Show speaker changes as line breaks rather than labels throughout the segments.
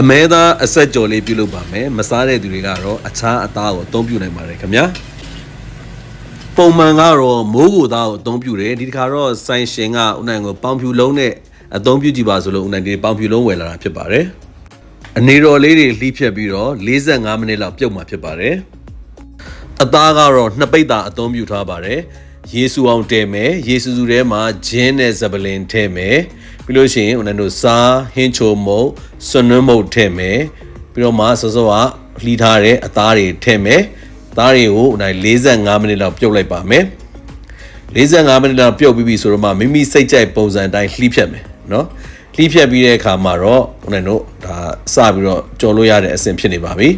အမဲသားအဆက်ကြော်လေးပြုလုပ်ပါမယ်မစားတဲ့သူတွေကတော့အခြားအသားကိုအသုံးပြုနိုင်ပါတယ်ခင်ဗျာပုံမှန်ကတော့မိုးကိုသားကိုအသုံးပြုတယ်ဒီတစ်ခါတော့ဆိုင်ရှင်ကဦးနိုင်ကိုပေါင်ဖြူလုံးနဲ့အသုံးပြုကြည့်ပါဆိုလို့ဦးနိုင်ဒီပေါင်ဖြူလုံးဝယ်လာတာဖြစ်ပါတယ်အနေတော်လေးတွေလှီးဖြတ်ပြီးတော့45မိနစ်လောက်ပြုတ်မှာဖြစ်ပါတယ်အသားကတော့နှစ်ပိတ်တာအသုံးပြုထားပါတယ်ယေစုအောင်တဲမယ်ယေစုစုထဲမှာဂျင်းနဲ့ဇပလင်ထဲမယ် ပြီးလို့ရှိရင်ဦးနှင်းတို့စားဟင်းချိုမုတ်စွနွန်းမုတ်ထည့်မယ်ပြီးတော့မှစောစောကလှီထားတဲ့အသားတွေထည့်မယ်သားတွေကိုဦးနှင်း45မိနစ်လောက်ပြုတ်လိုက်ပါမယ်45မိနစ်လောက်ပြုတ်ပြီးပြီဆိုတော့မှမိမိစိတ်ကြိုက်ပုံစံအတိုင်းလှီးဖြတ်မယ်နော်လှီးဖြတ်ပြီးတဲ့အခါမှာတော့ဦးနှင်းတို့ဒါစပြီးတော့ကြော်လို့ရတဲ့အဆင်ဖြစ်နေပါပြီ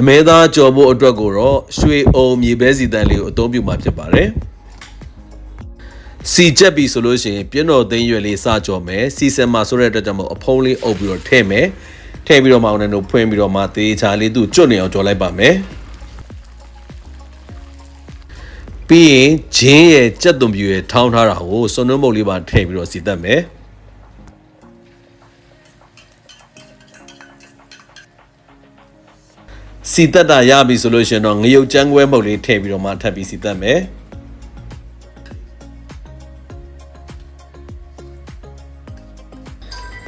အမဲသားကြော်ဖို့အတွက်ကိုတော့ရွှေအုံမြေပဲစီတန်လေးကိုအသုံးပြုမှာဖြစ်ပါတယ်စီချက်ပြီဆိုလို့ရှိရင်ပြင်းတော်သိန်းရွယ်လေးစကြော်မယ်စီဆန်မှာဆိုတဲ့အတွက်ကြောင့်မို့အဖုံးလေးအုပ်ပြီးတော့ထည့်မယ်ထည့်ပြီးတော့မှအောင်နဲ့ဖွင့်ပြီးတော့မှတေးချာလေးသူ့ကျွတ်နေအောင်ကြော်လိုက်ပါမယ်ပြီးရင်ဂျင်းရဲ့ကြက်သွန်ပြူရဲ့ထောင်းထားတာကိုစွန်နှုံးမုတ်လေးပါထည့်ပြီးတော့စီတက်မယ် စီတက်တာရပြီဆိုလို့ရှိရင်တော့ငရုတ်ကျန်းခွဲမုတ်လေးထည့်ပြီးတော့မှထပ်ပြီးစီတက်မယ်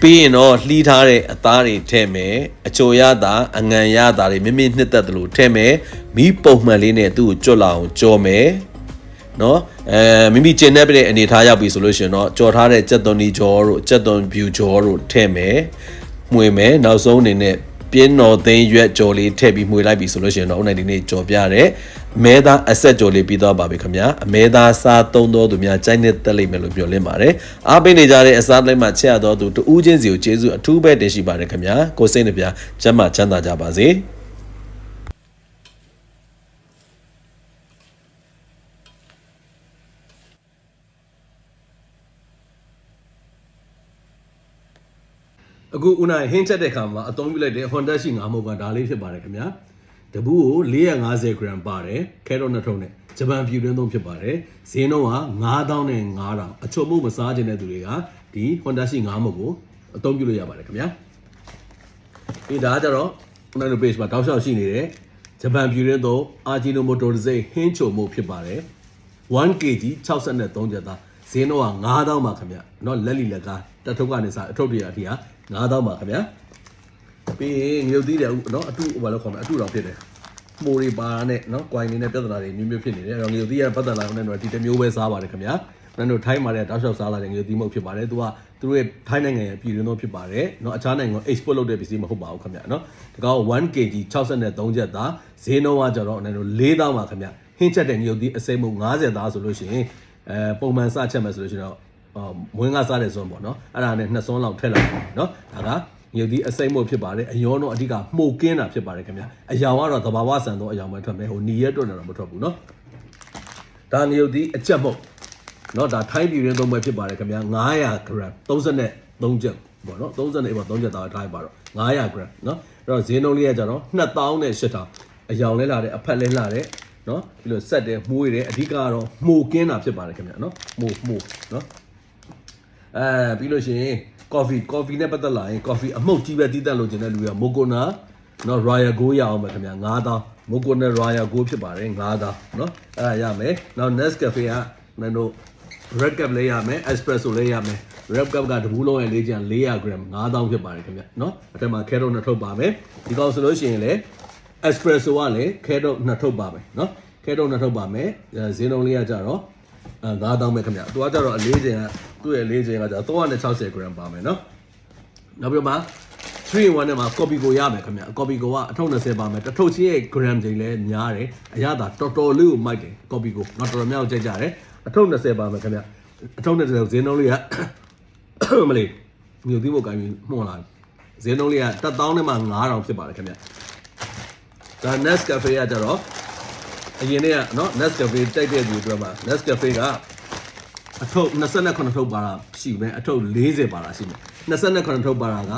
ပြီးရင်တော့လှီးထားတဲ့အသားတွေထည့်မယ်အချိုရတာအငံရတာတွေမြင့်မြင့်နှစ်သက်တယ်လို့ထည့်မယ်မီးပုံမှန်လေးနဲ့သူ့ကိုကြွတ်လာအောင်ကြော်မယ်နော်အဲမိမိကျင်တဲ့ပြတဲ့အနေထားရောက်ပြီဆိုလို့ရှိရင်တော့ကြော်ထားတဲ့ကြက်သွန်ဒီကြော်တို့ကြက်သွန်ဖြူကြော်တို့ထည့်မယ်မှွေမယ်နောက်ဆုံးအနေနဲ့ ပြင်းတော်သိန်းရွက်ကြော်လေးထည့်ပြီးမှွေလိုက်ပြီဆိုလို့ရှိရင်တော့ဦးနိုင်ဒီနေ့ကြော်ပြတဲ့မဲသားအဆက်ကြော်လေးပြီးတော့ပါပြီခင်ဗျာအမဲသားစားသုံးတော်သူများကြိုက်နေတက်လိမ့်မယ်လို့ပြောလင်းပါတယ်အားပေးနေကြတဲ့အစားလိုက်မှချက်ရတော်သူတူးချင်းစီကိုကျေးဇူးအထူးပဲတင်ရှိပါတယ်ခင်ဗျာကိုစိတ်နှပြကျမ်းမာချမ်းသာကြပါစေ အခုဦးနိုင်ဟင်းချက်တဲ့ခါမှာအသုံးပြုလိုက်တဲ့ Honda ရှိငါမဟုတ်ကဒါလေးဖြစ်ပါတယ်ခင်ဗျာတပူးကို450 gram ပါတယ်ခဲတော့နှစ်ထုံးနဲ့ဂျပန်ပြည်တွင်းသုံးဖြစ်ပါတယ်ဈေးနှုန်းက9000နဲ့9000အချုံမှုမစားခြင်းတဲ့သူတွေကဒီ Honda ရှိငါမဟုတ်ကိုအသုံးပြုလို့ရပါတယ်ခင်ဗျာဒီဒါကကြတော့ဦးနိုင်တို့ page မှာတောက်လျှောက်ရှိနေတဲ့ဂျပန်ပြည်တွင်းသုံးအာဂျီနိုမိုတိုဒဇိဟင်းချုံမှုဖြစ်ပါတယ် 1kg 63ကျပ်သားဈေးနှုန်းက9000ပါခင်ဗျเนาะလက်လီလက်ကားတထုပ်ကနေစားအထုပ်တွေအထိက 9000ပါခင်ဗျပြီးရင်ငရုတ်သီးတယ်เนาะအတုဘာလို့ခေါ်မလဲအတုတော်ဖြစ်တယ်မိုးတွေပါနဲ့เนาะကွိုင်နေနဲ့ပြဿနာတွေမျိုးမျိုးဖြစ်နေတယ်အဲ့တော့ငရုတ်သီးကပတ်သက်လာတဲ့တော့ဒီတစ်မျိုးပဲစားပါတယ်ခင်ဗျနင်တို့ထိုင်းမှာလည်းတောက်လျှောက်စားလာတဲ့ငရုတ်သီးမဟုတ်ဖြစ်ပါတယ်သူကသူတို့ရဲ့ထိုင်းနိုင်ငံရဲ့ပြည်တွင်းသုံးဖြစ်ပါတယ်เนาะအခြားနိုင်ငံကို export လုပ်တဲ့ပစ္စည်းမဟုတ်ပါဘူးခင်ဗျเนาะဒီကောင် 1kg 63ကျပ်သားဈေးနှုန်းကကြတော့နင်တို့4000ပါခင်ဗျဟင်းချက်တဲ့ငရုတ်သီးအစိမ်းမှု90သားဆိုလို့ရှိရင်အဲပုံမှန်စချက်မယ်ဆိုလို့ရှိရင်တော့အော် မွင်းကစားတဲ့စွန်းပေါ့နော်အဲ့ဒါနဲ့နှစ်စွန်းလောက်ထည့်လိုက်နော်ဒါကငရုတ်သီးအစိမ်းမို့ဖြစ်ပါတယ်အယောတော့အဓိကမှုတ်ကင်းတာဖြစ်ပါတယ်ခင်ဗျအယောင်ကတော့သဘာဝဆန်သောအယောင်ပဲထွက်မယ်ဟိုနီရက်တွန်းနေတော့မထွက်ဘူးနော်ဒါငရုတ်သီးအချက်မို့နော်ဒါထိုင်းပြည်ရင်းသုံးပဲဖြစ်ပါတယ်ခင်ဗျ900 gram 33ချက်ပေါ့နော်30နဲ့ပေါ့3ချက်သားထားပါတော့900 gram နော်အဲ့တော့ဈေးနှုန်းလေးကကြတော့2000နဲ့8000အယောင်လဲလာတဲ့အဖက်လဲလာတဲ့နော်ပြီးလို့ဆက်တယ်မှုရတယ်အဓိကကတော့မှုကင်းတာဖြစ်ပါတယ်ခင်ဗျနော်မှုမှုနော် အဲပြီးလို့ရှိရင် coffee coffee နဲ့ပတ်သက်လာရင် coffee အမှုတ်ကြီးပဲတီးတက်လို့ခြင်းတဲ့လူကမိုကိုနာနော် royal go ရအောင်ပဲခင်ဗျာ9000မိုကိုနာ royal go ဖြစ်ပါတယ်9000နော်အဲ့ဒါရမယ်နောက် Nescafe ကနင်တို့ red cap လေးရမယ် espresso လေးရမယ် red cap ကတဘူးလုံးရဲ့လေးချင်400 gram 9000ဖြစ်ပါတယ်ခင်ဗျာနော်အထက်မှာ carrot နှစ်ထုပ်ပါမယ်ဒီကောင်ဆိုလို့ရှိရင်လေ espresso ကလည်း carrot နှစ်ထုပ်ပါမယ်နော် carrot နှစ်ထုပ်ပါမယ်ဈေးနှုန်းလေးကကြတော့အဲ9000ပဲခင်ဗျာသူကကြတော့အလေးချိန်က သူ့ရဲ့အလေးချိန်ကကြတော့360 gram ပါမယ်နော်နောက်ပြီးတော့မှ3 in 1နဲ့မှာ copy ကိုရမယ်ခင်ဗျ copy ကိုကအထုပ်20ပါမယ်တစ်ထုပ်ချင်းရဲ့ gram ချိန်လည်းများတယ်အရသာတော်တော်လေးကိုမိုက်တယ် copy ကိုတော့တော်တော်များကိုကြိုက်ကြတယ်အထုပ်20ပါမယ်ခင်ဗျအထုပ်20ကိုဈေးနှုန်းလေးကမလေးမြို့သီးဖို့ကိုင်းပြီးမှုန်လာဈေးနှုန်းလေးက1000နဲ့မှ9000ဖြစ်ပါတယ်ခင်ဗျဒါ Nescafe ကကြတော့အရင်နေ့ကနော် Nescafe တိုက်တဲ့ဒီအတွက်မှာ Nescafe က အထုပ်29ထုပ်ပါတာရှိမယ်အထုပ်40ပါတာရှိမယ်29ထုပ်ပါတာက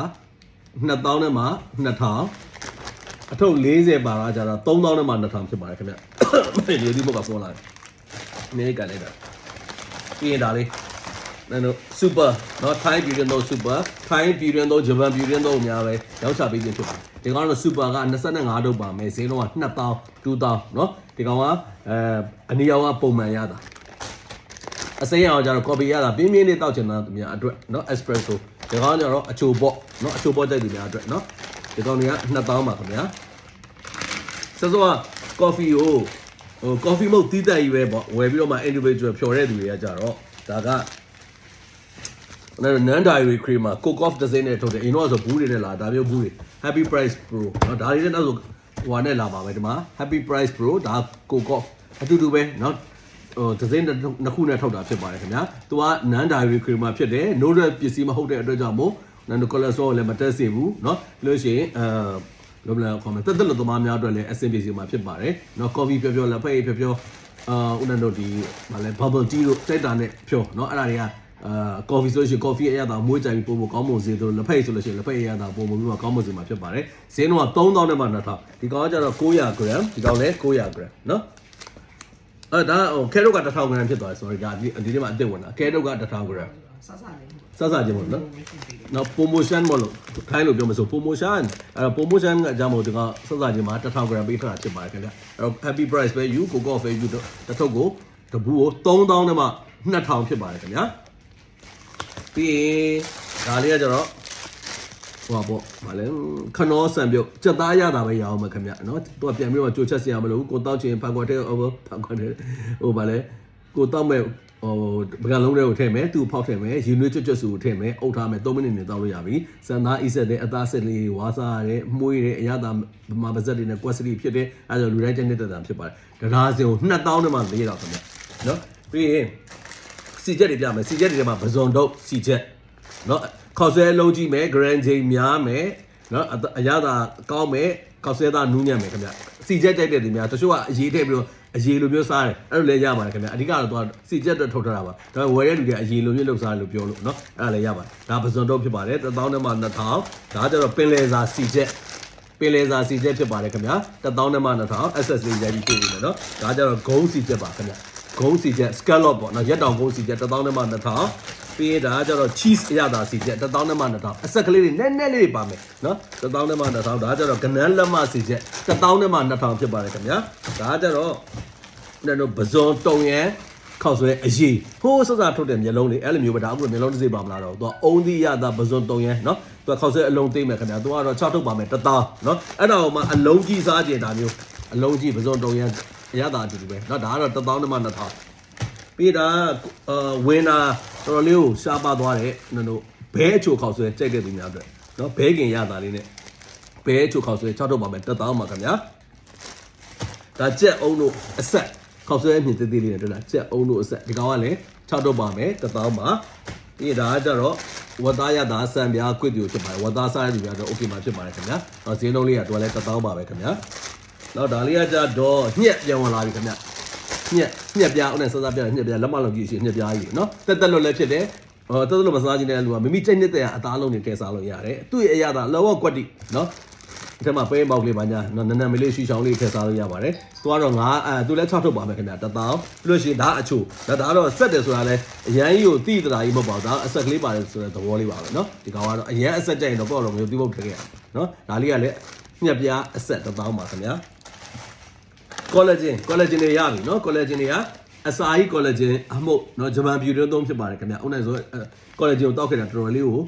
2000နဲ့မှ2000အထုပ်40ပါတာကြတော့3000နဲ့မှ2000ဖြစ်ပါတယ်ခင်ဗျမြို့သီးဖို့ကပေါ်လာတယ်နေကလည်းဒါပြီးရင်ဒါလေးနော် super နော် Thai Beauty တော့ super Thai Beauty တော့ Japan Beauty တော့အများပဲရောက်ချပေးခြင်းဖြစ်ပါတယ်ဒီကောင်ကတော့ super က25တုပ်ပါမယ်ဈေးလုံးက2000 2000နော်ဒီကောင်ကအဲအနီရောင်ကပုံမှန်ရတာ အစိမ်းရောင်ကကျတော့ copy ရတာပြင်းပြင်းလေးတောက်ချင်တာသူများအတွက်နော် espresso ဒီကောင်ကကျတော့အချိုပေါ့နော်အချိုပေါ့ကြိုက်သူများအတွက်နော်ဒီကောင်တွေက2000ပါခင်ဗျာစစောက coffee ကိုဟို coffee မဟုတ်တီးတက်ကြီးပဲပေါ့ဝယ်ပြီးတော့မှ individual ဖြော်တဲ့သူတွေကကြတော့ဒါကနော် non diary cream မှာ cook off design နဲ့ထုတ်တယ်အရင်တော့ဆိုဘူးတွေနဲ့လာဒါမျိုးဘူးတွေ happy price pro နော်ဒါတွေနဲ့နောက်ဆိုဟိုဟာနဲ့လာပါမယ်ဒီမှာ happy price pro ဒါ cook off အတူတူပဲနော် ဟို design နှစ်ခုနဲ့ထုတ်တာဖြစ်ပါတယ်ခင်ဗျာသူက non diary cream မှာဖြစ်တယ် no red ပစ္စည်းမဟုတ်တဲ့အတွက်ကြောင့်မို့ nano cholesterol လည်းမတက်စေဘူးเนาะလို့ရှိရင်အဲလောဘလာခေါ်မယ်တက်တက်လို့သမားများအတွက်လည်းအဆင်ပြေစီမှာဖြစ်ပါတယ်เนาะ coffee ပြောပြောလက်ဖက်ရည်ပြောပြောအာဦးနန်တို့ဒီဗာလဲ bubble tea တို့တိုက်တာနဲ့ပြောเนาะအဲ့ဒါတွေကအာကော်ဖီဆိုလို့ရှိရင်ကော်ဖီအရသာမွေးကြိုင်ပြီးပုံမကောင်းမွန်စေတို့လက်ဖက်ရည်ဆိုလို့ရှိရင်လက်ဖက်ရည်အရသာပုံမပြီးမှကောင်းမွန်စေမှာဖြစ်ပါတယ်ဈေးနှုန်းက3000နဲ့မှ2000ဒီကောင်ကကျတော့900 gram ဒီကောင်လည်း900 gram เนาะ အဲ့ဒါဟိုကဲတော့က1000 gram ဖြစ်သွားတယ် sorry ဒါဒီဒီနေ့မှအစ်စ်ဝင်တာကဲတော့က1000 gram
ဆဆလေး
စစချင်းပေါ့နော်နော် promotion မလို့ခိုင်းလို့ပြောမဆို promotion အဲ့တော့ promotion ကအကြောင်းမို့ဒီကစစချင်းမှာ1000 gram ပေးထားတာဖြစ်ပါတယ်ခင်ဗျအဲ့တော့ happy price ပဲ you coco ပဲ you တစ်ထုပ်ကိုတပူကို3000နဲ့မှ2000ဖြစ်ပါတယ်ခင်ဗျာပြီးရင်ဒါလေးကကျတော့ ဟိုပါပေါ့ဗာလဲခနောဆန်ပြုတ်ကြက်သားရတာပဲရအောင်မခင်ဗျနော်သူကပြန်ပြီးတော့ကြိုချက်စရာမလိုဘူးကိုတောက်ချင်ဖန်ခွက်တဲ့ဟိုဖန်ခွက်တဲ့ဟိုဗာလဲကိုတောက်မဲ့ဟိုပကံလုံးတွေကိုထည့်မယ်သူ့ဖောက်ထည့်မယ်ရင်နွေးကျွတ်ကျွတ်စုကိုထည့်မယ်အုပ်ထားမယ်3မိနစ်နဲ့တောက်လို့ရပြီစံသားအိဆက်တဲ့အသားဆက်လေးဝါစားရတဲ့မှုရတဲ့အရသာမပါဇက်တွေနဲ့ကွက်စရီဖြစ်တဲ့အဲဒါလူတိုင်းကျန်တဲ့တန်ဖြစ်ပါတယ်ဒါဒါစင်ကို2000နဲ့မှ4000ခင်ဗျနော်ပြီးရင်စီချက်တွေပြမယ်စီချက်တွေထဲမှာပဇွန်တုတ်စီချက်နော် ခေါက်ဆွဲလုံးကြီးမယ် grand chain များမယ်နော်အရသာကောင်းမယ်ခေါက်ဆွဲသားနူးညံ့မယ်ခင်ဗျစီချက်ကြိုက်တဲ့သူများတချို့ကအရေးထည့်ပြီးတော့အရေးလိုမျိုးစားတယ်အဲ့လိုလည်းရပါတယ်ခင်ဗျအဓိကတော့သူကစီချက်အတွက်ထုတ်ထားတာပါဒါပေမဲ့ဝယ်တဲ့လူတွေကအရေးလိုမျိုးလုပ်စားတယ်လို့ပြောလို့နော်အဲ့ဒါလည်းရပါတယ်ဒါပဇွန်တော့ဖြစ်ပါတယ်1000နဲ့မှ2000ဒါကြတော့ပင်လယ်စာစီချက်ပင်လယ်စာစီချက်ဖြစ်ပါတယ်ခင်ဗျာ1000နဲ့မှ2000 SS လေးရိုက်ပြီးပြည့်ပြီနော်ဒါကြတော့ဂုံးစီချက်ပါခင်ဗျာဂုံးစီချက် scallop ပေါ့နော်ရက်တောင်ဂုံးစီချက်1000နဲ့မှ2000 ပြီးရင်ဒါကကျတော့ cheese အရသာစီချက်1000နဲ့မှ2000အဆက်ကလေးတွေနည်းနည်းလေးပါမယ်နော်1000နဲ့မှ2000ဒါကကျတော့ကနန်းလက်မစီချက်1000နဲ့မှ2000ဖြစ်ပါတယ်ခင်ဗျာဒါကကျတော့ကျွန်တော်ပဇွန်တုံရန်ခောက်ဆွဲအရေးဟိုးစစထုတ်တဲ့မျိုးလုံးလေးအဲ့လိုမျိုးပဲဒါအခုမျိုးလုံးတစ်စိပ်ပါမလားတော့သူကအုံးသီးရတာပဇွန်တုံရန်နော်သူကခောက်ဆွဲအလုံးသိမ့်မယ်ခင်ဗျာသူကတော့6ထုတ်ပါမယ်1000နော်အဲ့ဒါကိုမှအလုံးကြီးစားကျင်ဒါမျိုးအလုံးကြီးပဇွန်တုံရန်အရသာအတူတူပဲနော်ဒါကတော့1000နဲ့မှ2000 ပြီးတာအာဝင်းတာတော်တော်လေးကိုရှားပါသွားတဲ့နော်တို့ဘဲအချိုခောက်ဆွဲကြိုက်တဲ့သူများအတွက်နော်ဘဲခင်ရတာလေးနဲ့ဘဲအချိုခောက်ဆွဲ6တော့ပါမယ်တက်တောင်းပါခင်ဗျာဒါကြက်အုံးတို့အဆက်ခောက်ဆွဲအမြင့်သေးသေးလေးနဲ့တွေ့လားကြက်အုံးတို့အဆက်ဒီကောင်ကလည်း6တော့ပါမယ်တက်တောင်းပါပြီးဒါကကြတော့ဝတ်သားရတာဆံပြားကွစ်တူဖြစ်ပါတယ်ဝတ်သားစားတဲ့လူများတော့ okay မှာဖြစ်ပါတယ်ခင်ဗျာ။တော့ဈေးနှုန်းလေးကတော့လည်းတက်တောင်းပါပဲခင်ဗျာ။နောက်ဒါလေးကကြတော့ညက်ပြန်ဝင်လာပြီခင်ဗျာ။ ညက်ညက်ပြားဦးနဲ့စစပြားညက်ပြားလက်မလုံးကြည့်ရှိညက်ပြားကြီးနော်တက်တက်လွတ်လည်းဖြစ်တယ်ဟောတက်တက်လွတ်မစားခြင်းတဲ့လူကမိမိကြိုက်နေတဲ့အသားလုံးတွေထည့်စားလို့ရတယ်သူ့ရဲ့အရာသာလောကကွက်တိနော်ဒီထဲမှာပဲပေါက်လေးပါညာနော်နန်းနန်းမလေးရှူချောင်းလေးထည့်စားလို့ရပါတယ်သူကတော့ငါအဲသူလည်း6ထုတ်ပါမယ်ခင်ဗျာတသောင်းပြီးလို့ရှိရင်ဒါအချိုဒါဒါတော့ဆက်တယ်ဆိုတာလဲအရန်ကြီးကိုတိတရာကြီးမဟုတ်ပါဘူးဒါအဆက်ကလေးပါတယ်ဆိုတဲ့သဘောလေးပါပဲနော်ဒီကောင်ကတော့အရန်အဆက်ကြိုက်ရင်တော့ပေါ့တော့မျိုးတိပုတ်ထည့်ခဲ့ရနော်ဒါလေးကလည်းညက်ပြားအဆက်တသောင်းပါခင်ဗျာ ကောလာဂျင်ကောလာဂျင်တွေရပြီနော်ကောလာဂျင်တွေကအစာကြီးကောလာဂျင်အမှုတ်နော်ဂျပန်ပြည်တွင်းသုံးဖြစ်ပါတယ်ခင်ဗျအုံနိုင်ဆိုကောလာဂျင်ကိုတောက်ခဲ့တာတော်တော်လေးကို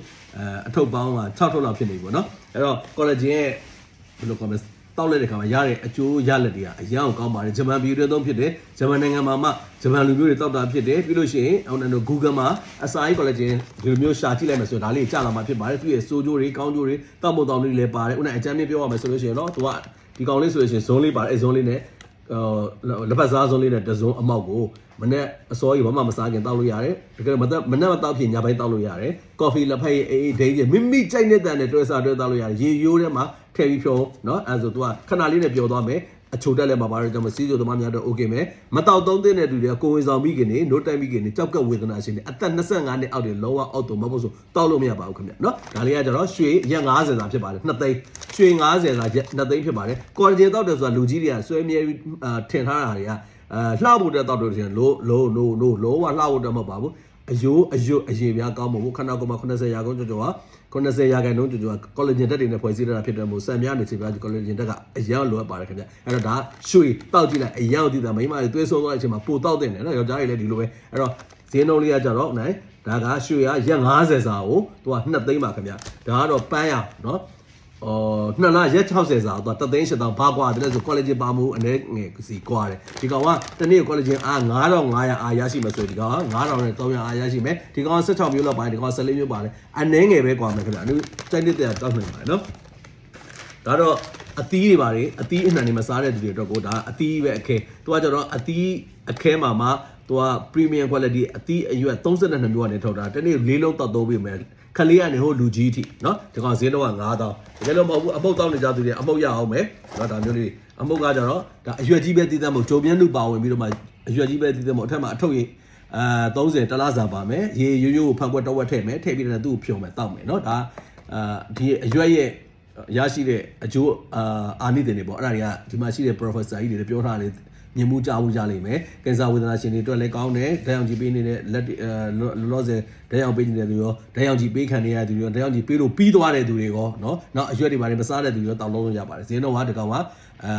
အထုပ်ပေါင်းက6ထုပ်လောက်ဖြစ်နေပြီပေါ့နော်အဲ့တော့ကောလာဂျင်ရဲ့ဘယ်လိုကောမလဲတောက်လိုက်တဲ့ခါမှာရတဲ့အကျိုးရလက်တွေကအရန်ကောင်းပါတယ်ဂျပန်ပြည်တွင်းသုံးဖြစ်တယ်ဂျပန်နိုင်ငံမှာမှဂျပန်လူမျိုးတွေတောက်တာဖြစ်တယ်ပြီးလို့ရှိရင်အောင်တဲ့ Google မှာအစာအိတ် collagen ဒီလိုမျိုးရှာကြည့်လိုက်မယ်ဆိုတော့ဒါလေးကြာလာမှာဖြစ်ပါတယ်သူရဲ့စိုးကြိုးတွေကောင်းကြိုးတွေတောက်မုတ်တောင်တွေလည်းပါတယ်ဥနာအကြမ်းမြင့်ပြောရမယ်ဆိုလို့ရှိရင်တော့သူကဒီကောင်လေးဆိုလို့ရှိရင်ဇုံးလေးပါတယ်အဲဇုံးလေးနဲ့ လက်ပတ်စားစုံလေးနဲ့တစုံအမောက်ကိုမနေ့အစောကြီးဘာမှမစားခင်တောက်လို့ရတယ်တကယ်မသက်မနေ့မတောက်ဖြစ်ညပိုင်းတောက်လို့ရတယ်ကော်ဖီလက်ဖက်ရည်အေးအေးဒိန်းကြီးမိမိကြိုက်တဲ့တန်နဲ့တွဲစားတွဲတောက်လို့ရတယ်ရေရိုးထဲမှာထည့်ပြီးဖြောနော်အဲဆိုသူကခဏလေးနဲ့ပျော်သွားမယ် အချိုတက်လည်းပါပါတော့ကျွန်တော်စီးကျိုသမားများတော့ okay မယ်မတောက်သုံးသင့်တဲ့သူတွေကကိုဝင်ဆောင်မိခင်နေ note တိုက်မိခင်နေကြောက်ကဝေဒနာရှင်နေအသက်25နှစ်အောက်တွေလောကအောက်တော့မဟုတ်ဆိုတောက်လို့မရပါဘူးခင်ဗျနော်ဒါလေးကကျတော့ရွှေရက်90စာဖြစ်ပါတယ်2သိန်းရွှေ90စာရက်2သိန်းဖြစ်ပါတယ်ကော်ဂျင်တောက်တယ်ဆိုတာလူကြီးတွေကဆွဲမြဲထင်ထားတာတွေကအဲလှဖို့တက်တောက်တယ်ဆိုရင်လိုလို no no လောကလှဖို့တက်မပါဘူးအယိုးအယိုးအရေပြားကောင်းမဟုတ်ခဏကမှ80ရာခိုင်နှုန်းကျော်ကျော်က 90ရာခိုင်နှုန်းကျော်ကျော်ကကော်လဂျင်တက်တွေနဲ့ဖွဲ့စည်းထားတာဖြစ်တယ်မို့စံများနေချေပြားကော်လဂျင်တက်ကအရန်လိုအပ်ပါတယ်ခင်ဗျအဲ့တော့ဒါရွှေတောက်ကြည့်လိုက်အရန်သိတာမိမတွေသွေးဆုံးသွားတဲ့အချိန်မှာပိုတောက်တဲ့တယ်နော်ယောက်ျားတွေလည်းဒီလိုပဲအဲ့တော့ဈေးနှုန်းလေးကကြတော့နိုင်ဒါကရွှေကရက်50စာကိုသူက2သိန်းပါခင်ဗျဒါကတော့ပန်းရနော် အော်နှစ်လရက်60စာတော့တသိန်း8000ဘာကွာတယ်လဲဆို collagen ပါမှုအနေငယ်စီကွာတယ်ဒီကောင်ကတနေ့ collagen အား9500အားရရှိမှဆိုဒီကောင်က9000နဲ့300အားရရှိမယ်ဒီကောင်က16မျိုးလောက်ပါတယ်ဒီကောင်က14မျိုးပါတယ်အနေငယ်ပဲကွာမယ်ခင်ဗျအနုတိုက်နေတဲ့တောက်နေပါတယ်နော်ဒါတော့အသီးတွေပါတယ်အသီးအနှံတွေမစားတဲ့သူတွေအတွက်ကိုဒါအသီးပဲအခဲသူကကျတော့အသီးအခဲမှာမှ သူက premium quality အသီးအရွက်32မျိုးကနေထုတ်တာတနေ့လေးလုံးတောက်သုံးပေးမယ်ခလေးကနေဟိုလူကြီးအထိနော်ဒီကောင်ဈေးတော့9000တကယ်လို့မဟုတ်ဘူးအမုတ်တောင်းနေကြသူတွေအမုတ်ရအောင်မယ်နော်ဒါမျိုးလေးအမုတ်ကကြတော့ဒါအရွက်ကြီးပဲတည်တတ်မို့ဂျုံမြန်းလူပါဝင်ပြီးတော့မှအရွက်ကြီးပဲတည်တတ်မို့အထက်မှာအထုပ်ရင်အာ30တလားစာပါမယ်ရေရိုးရိုးကိုဖန်ကွက်တဝက်ထည့်မယ်ထည့်ပြီးတော့သူ့ကိုဖြုံမယ်တောက်မယ်နော်ဒါအာဒီအရွက်ရဲ့ရရှိတဲ့အကျိုးအာအာနိသင်တွေပေါ့အဲ့ဒါတွေကဒီမှာရှိတဲ့ professor ကြီးတွေလည်းပြောထားတယ် ညင်မှုကြမှုရလိမ့်မယ်ကင်ဆာဝေဒနာရှင်တွေအတွက်လည်းကောင်းတယ်ဓာတ်ရောင်ခြည်ပေးနေတဲ့လက်လောလောဆယ်ဓာတ်ရောင်ပေးနေတဲ့သူရောဓာတ်ရောင်ခြည်ပေးခံနေရတဲ့သူရောဓာတ်ရောင်ခြည်ပေးလို့ပြီးသွားတဲ့သူတွေရောနော်နောက်အရွက်တွေပါတယ်မစားတဲ့သူရောတောက်လုံးလို့ရပါတယ်ဈေးနှုန်းကဒီကောင်ကအဲ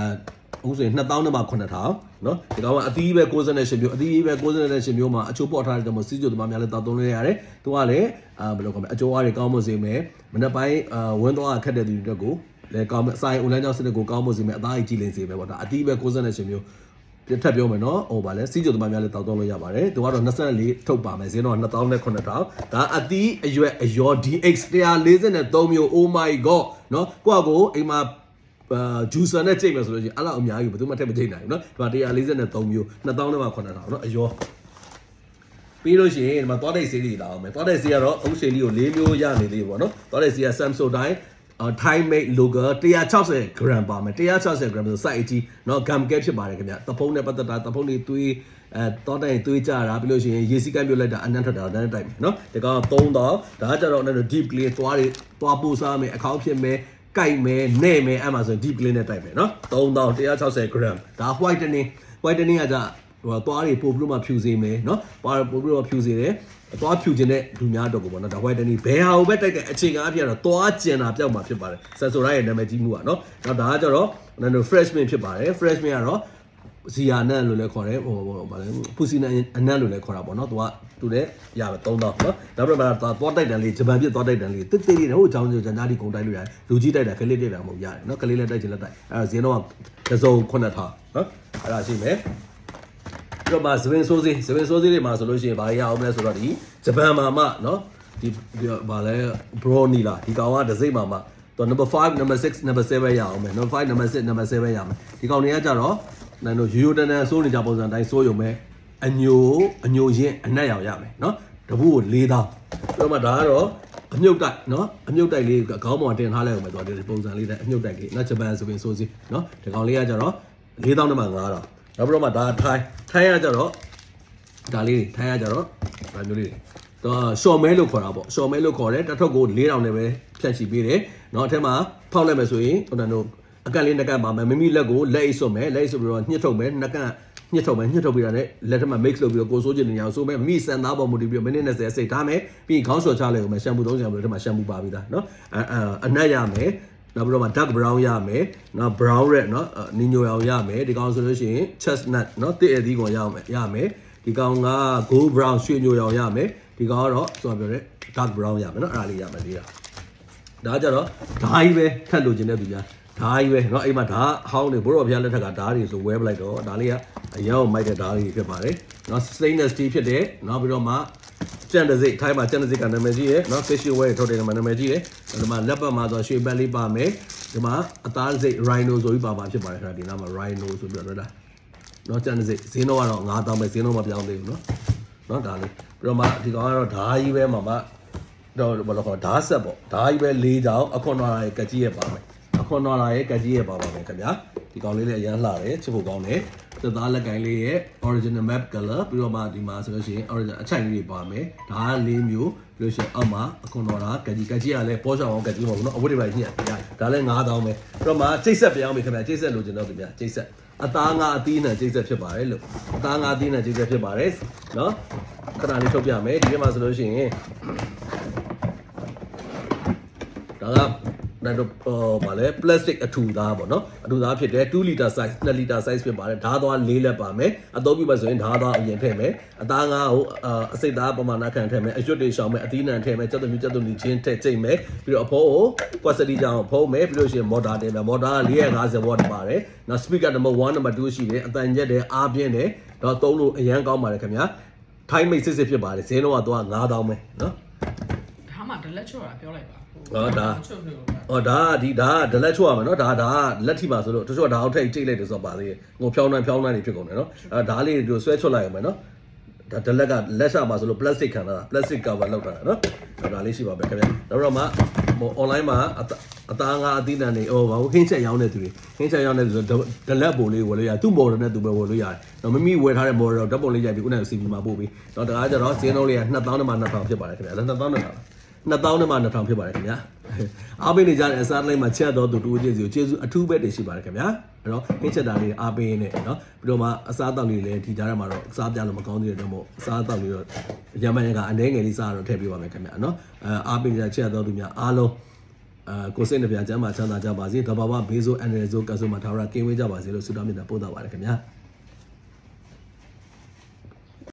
အခုဆိုရင်2000နဲ့မှ9000နော်ဒီကောင်ကအသီးပဲ68မျိုးအသီးပဲ68မျိုးမှာအချိုးပေါက်ထားတဲ့တော့မစီးကျိုသမားများလည်းတောက်သုံးလို့ရတယ်သူကလည်းအာဘယ်လိုကောင်းမလဲအချိုးအားတွေကောင်းမစေမယ်မနေ့ပိုင်းအာဝင်းသွားခက်တဲ့သူတွေကိုလည်းကောင်းမအဆိုင်အွန်လိုင်းကြောင့်စနစ်ကိုကောင်းမစေမယ်အသားကြီးကြီးလင်းစေမယ်ပေါ့ဒါအသီးပဲ68မျိုး ထပ်ပြောမယ်နော်ဟိုဗာလဲစီးကြိုသမားများလည်းတောက်တော့လို့ရပါတယ်သူကတော့24ထုတ်ပါမယ်ဈေးတော့2000နဲ့9000ဒါအတီးအရွက်အယော DX 143မျိုး oh my god နော်ကိုယ့်အကိုအိမ်မှာအာဂျူဆာနဲ့ချိန်မယ်ဆိုလို့ရှိရင်အဲ့လောက်အများကြီးဘယ်သူမှထည့်မချိန်နိုင်ဘူးနော်ဒီမှာ143မျိုး2000နဲ့မှ9000နော်အယောပြီးလို့ရှိရင်ဒီမှာသွားတဲ့ဆေးလေးလာအောင်မယ်သွားတဲ့ဆေးကတော့အုပ်ရှင်လေးကို၄မျိုးရနေသေးပေါ့နော်သွားတဲ့ဆေးက Samsung တိုင်းအာ Thai made logo 160 gram ပါမယ်160 gram ဆို size အကြီးเนาะ gum cap ဖြစ်ပါတယ်ခင်ဗျတဖုံးနဲ့ပတ်သက်တာတဖုံးတွေသွေးအဲတောတိုင်းသွေးကြတာပြီးလို့ရှိရင်ရေစီကမ်းပြုတ်လိုက်တာအနံ့ထွက်တာတန်းတိုက်မယ်เนาะဒီကောင်3000ဒါကကြတော့အဲ့လို deep clean သွားတွေသွားပို့စားမယ်အခေါင်းဖြစ်မယ်ကြိုက်မယ်နဲ့မယ်အဲ့မှာဆို deep clean နဲ့တိုက်မယ်เนาะ3000 160 gram ဒါ whitening whitening ကကြဟိုသွားတွေပို့ပြီးတော့မှဖြူစေမယ်เนาะသွားပို့ပြီးတော့ဖြူစေတယ် သွားဖြူခြင်းတဲ့လူများတော့ကိုပေါ့နော်ဒါ white တနီဘယ်ဟာကိုပဲတိုက်တဲ့အခြေခံအပြည့်တော့သွားကျင်တာပြောက်မှာဖြစ်ပါတယ် sensor ရဲ့နာမည်ကြီးမှုကနော်နောက်ဒါကကျတော့နန် freshman ဖြစ်ပါတယ် freshman ကတော့ဇီယာနန်လို့လည်းခေါ်တယ်ဟိုဟိုဗာလဲပူစီနန်အနန်လို့လည်းခေါ်တာပေါ့နော်သူကသူလည်းရမယ်3000နော်နောက်ပြီးတော့သွားတိုက်တန်လေးဂျပန်ပြစ်သွားတိုက်တန်လေးတစ်သေးလေးနဲ့ဟိုအကြောင်းကျညာဒီကုန်တိုက်လို့ရတယ်လူကြီးတိုက်တာကလေးတိုက်တာမဟုတ်ရတယ်နော်ကလေးလည်းတိုက်ချင်လည်းတိုက်အဲဇင်းတော့ကစုံ9000နော်အဲ့ဒါရှိမယ်ပြီး တော့မှဇဝင်းစိုးစေးဇဝင်းစိုးစေးတွေမှာဆိုလို့ရှိရင်ဘာရအောင်လဲဆိုတော့ဒီဂျပန်မှာမှနော်ဒီဘာလဲ brownie လားဒီကောင်ကဒစိမ့်မှာမှတော့ number 5 number 6 number 7ရအောင်မယ် number 5 number 6 number 7ရမယ်ဒီကောင်တွေကကြတော့နိုင်တို့ရိုးရိုးတန်းတန်းစိုးနေကြပုံစံတိုင်းစိုးရုံပဲအညိုအညိုရင်အနက်ရောင်ရမယ်နော်တပူကို၄တောင်းပြီးတော့မှဒါကတော့အမြုပ်တိုက်နော်အမြုပ်တိုက်လေးခေါင်းပေါ်တင်ထားလိုက်အောင်ပဲတော့ဒီပုံစံလေးနဲ့အမြုပ်တိုက်လေးနော်ဂျပန်ဆိုရင်စိုးစီနော်ဒီကောင်လေးကကြတော့၄တောင်းနဲ့မှ9တောင်း နောက်ပြီးတော့မှဒါထိုင်းထိုင်းကကြတော့ဒါလေးတွေထိုင်းကကြတော့ဒါမျိုးလေးတွေတော့ရှော့မဲလို့ခေါ်တာပေါ့ရှော့မဲလို့ခေါ်တယ်တစ်ထုပ်ကို၄တောင်နဲ့ပဲဖြတ်ချီပေးတယ်เนาะအထက်မှာဖောက်လိုက်မယ်ဆိုရင်ဟိုတန်းတို့အကန့်လေးနှက်ကန့်ပါမယ်မိမိလက်ကိုလက်အိတ်ဆွတ်မယ်လက်အိတ်ဆွတ်ပြီးတော့ညှစ်ထုတ်မယ်နှက်ကန့်ညှစ်ထုတ်မယ်ညှစ်ထုတ်ပြီးတာနဲ့လက်ထက်မှာ mix လုပ်ပြီးတော့ကိုစိုးချင်နေအောင်ဆိုမယ်မိစံသားပေါ်မူတည်ပြီးတော့မိနစ်20စိတ်ထားမယ်ပြီးရင်ခေါင်းလျှော်ချလိုက်အောင်မယ်ရှမ်ပူသုံးရှမ်ပူထဲမှာရှမ်ပူပါပြီးသားเนาะအအနက်ရမယ် နောက်ပြီးတော့မှ dark brown ရမယ်နော် brown red နော်နီညိုရောင်ရမယ်ဒီကောင်ဆိုလို့ရှိရင် chestnut နော်တစ်အသီးကောင်ရမယ်ရမယ်ဒီကောင်က gold brown ရွှေညိုရောင်ရမယ်ဒီကောင်ကတော့ဆိုတော့ပြောတယ် dark brown ရမယ်နော်အဲ့ဒါလေးရမယ်လေးတာဒါကြတော့ဓာကြီးပဲထက်လို့ခြင်းတဲ့သူများ ဓာကြီးပဲเนาะအိမ်မှာဓာဟောင်းတွေဘိုးတော်ဘုရားလက်ထက်ကဓာတွေဆိုဝဲပလိုက်တော့ဒါလေးကအရောင်မိုက်တဲ့ဓာတွေဖြစ်ပါတယ်เนาะ stainless steel ဖြစ်တယ်เนาะပြီးတော့မှ ကျန်တစိထိုင်းမှာကျန်တစိကနာမည်ကြီးရယ်နော်ကက်ရှူဝဲထုတ်တယ်မှာနာမည်ကြီးရယ်ဒီမှာလက်ပတ်မှာဆိုရွှေပတ်လေးပါမယ်ဒီမှာအသားစိရိုင်နိုဆိုပြီးပါပါဖြစ်ပါတယ်ဆိုတာဒီနားမှာရိုင်နိုဆိုပြီးတော့လားနော်ကျန်တစိဈေးနှုန်းကတော့9000ပဲဈေးနှုန်းမပြောင်းသေးဘူးနော်နော်ဒါလေးပြီးတော့မှဒီကောင်ကတော့ဓာကြီးပဲမှာမှတော့ဘာလို့ခေါ်ဓာဆက်ပေါ့ဓာကြီးပဲ၄ချောင်းအခွန်နွားရဲ့ကကြီးရဲ့ပါမယ်အခွန်နွားရဲ့ကကြီးရဲ့ပါပါမယ်ခင်ဗျာဒီကောင်လေးလည်းအရန်လှတယ်ချစ်ဖို့ကောင်းတယ် သက်သားလက်ကိုင်းလေးရဲ့ original map color ပြီးတော့မှဒီမှာဆိုလို့ရှိရင် original အချိုင်လေးတွေပါမယ်ဒါက၄မျိုးပြီးလို့ရှိရင်အောက်မှာအကွန်တော်တာကကြီးကကြီးကလည်းပေါ်ဆောင်အောင်ကကြီးမှာဘုနော်အဝတ်တွေပါညှက်ပြဒါလည်း9000ပဲပြီးတော့မှချိတ်ဆက်ပြောင်းပြီခင်ဗျချိတ်ဆက်လိုချင်တော့ခင်ဗျချိတ်ဆက်အသားငါအသီးနှံချိတ်ဆက်ဖြစ်ပါတယ်လို့အသားငါအသီးနှံချိတ်ဆက်ဖြစ်ပါတယ်နော်ခဏလေးထုတ်ပြမယ်ဒီထဲမှာဆိုလို့ရှိရင်ဒါက ဒါတော့ဟိုဗာလဲ plastic အထူသားပေါ့နော်အထူသားဖြစ်တယ်2 liter size 2 liter size ဖြစ်ပါတယ်ဓာတ်သွား၄လက်ပါမယ်အသုံးပြုမယ်ဆိုရင်ဓာတ်သွားအရင်ထည့်မယ်အသားငါကိုအာအစိတ်သားပမာဏခံထည့်မယ်အရွတ်တွေရှောင်မယ်အသီးနှံထည့်မယ်ကြက်သွမြူကြက်သွမြူချင်းထည့်ကြိတ်မယ်ပြီးတော့အဖိုးကိုကွက်စတီကြောင်ဖုံးမယ်ပြီးလို့ရှိရင်မော်တာတင်မယ်မော်တာက450 watt ပါတယ်နောက် speaker number 1 number 2ရှိတယ်အတန်ညက်တယ်အားပြင်းတယ်တော့သုံးလို့အရန်ကောင်းပါတယ်ခင်ဗျာထိုင်းမိတ်စစ်စစ်ဖြစ်ပါတယ်ဈေးတော့ကတော့9000ပဲနော်
ဒါမှဒလက်ချော့တာပြောလိုက်ပါ
ဟောဒါ
ချော့လို့ပါ။
အော်ဒါကဒီဒါကဒလက်ချွတ်ရမယ်နော်ဒါဒါကလက်ထိပါဆိုလို့တချို့ကဒါအောင်ထိတ်ကြိတ်လိုက်တယ်ဆိုတော့ပါသေးတယ်။ငိုဖြောင်းနှမ်းဖြောင်းနှမ်းနေဖြစ်ကုန်တယ်နော်။အဲဒါလေးတို့ဆွဲချွတ်လိုက်ရမယ်နော်။ဒါဒလက်ကလက်ရှာပါဆိုလို့ plastic ခံတာ plastic cover လောက်တာနော်။ဒါလေးရှိပါပဲခင်ဗျာ။နောက်တော့မှဟို online မှာအတအသားငါအသီးနှံနေဟိုဘာဟင်းချက်ရောင်းတဲ့သူတွေဟင်းချက်ရောင်းတဲ့သူဆိုဒလက်ပုံလေးဝယ်လို့ရသူ့ model နဲ့သူပဲဝယ်လို့ရတယ်။တော့မမီဝယ်ထားတဲ့ model တော့ဓာတ်ပုံလေးရိုက်ပြီးခုနက CV မှာပို့ပြီးတော့ဒါကကြတော့ဈေးနှုန်းလေးက2000နဲ့မှ2000ဖြစ်ပါတယ်ခင်ဗျာ။2000နဲ့ 2000 2000နဲ့မှ2000ဖြစ်ပါတယ်ခင်ဗျာအားပေးနေကြတဲ့အစားလိုက်မှာချက်တော်သူတူချင်းစီကိုကျေးဇူးအထူးပဲတင်ရှိပါတယ်ခင်ဗျာအဲ့တော့ဟင်းချက်တာလေးအားပေးနေเนาะပြီးတော့မှအစားတောက်လေးလည်းဒီကြားထဲမှာတော့အစားပြလို့မကောင်းသေးတဲ့တော့မို့အစားတောက်လေးတော့ရမန်ရကအနှဲငယ်လေးစားတော့ထည့်ပေးပါမယ်ခင်ဗျာเนาะအဲအားပေးနေကြချက်တော်သူများအားလုံးအဲကိုစိတ်နှပြချမ်းသာချမ်းသာကြပါစေတဘာဝဘေးဆိုအန်ရယ်ဆိုကဆုမထာဝရကင်းဝေးကြပါစေလို့ဆုတောင်းမေတ္တာပို့သပါတယ်ခင်ဗျာ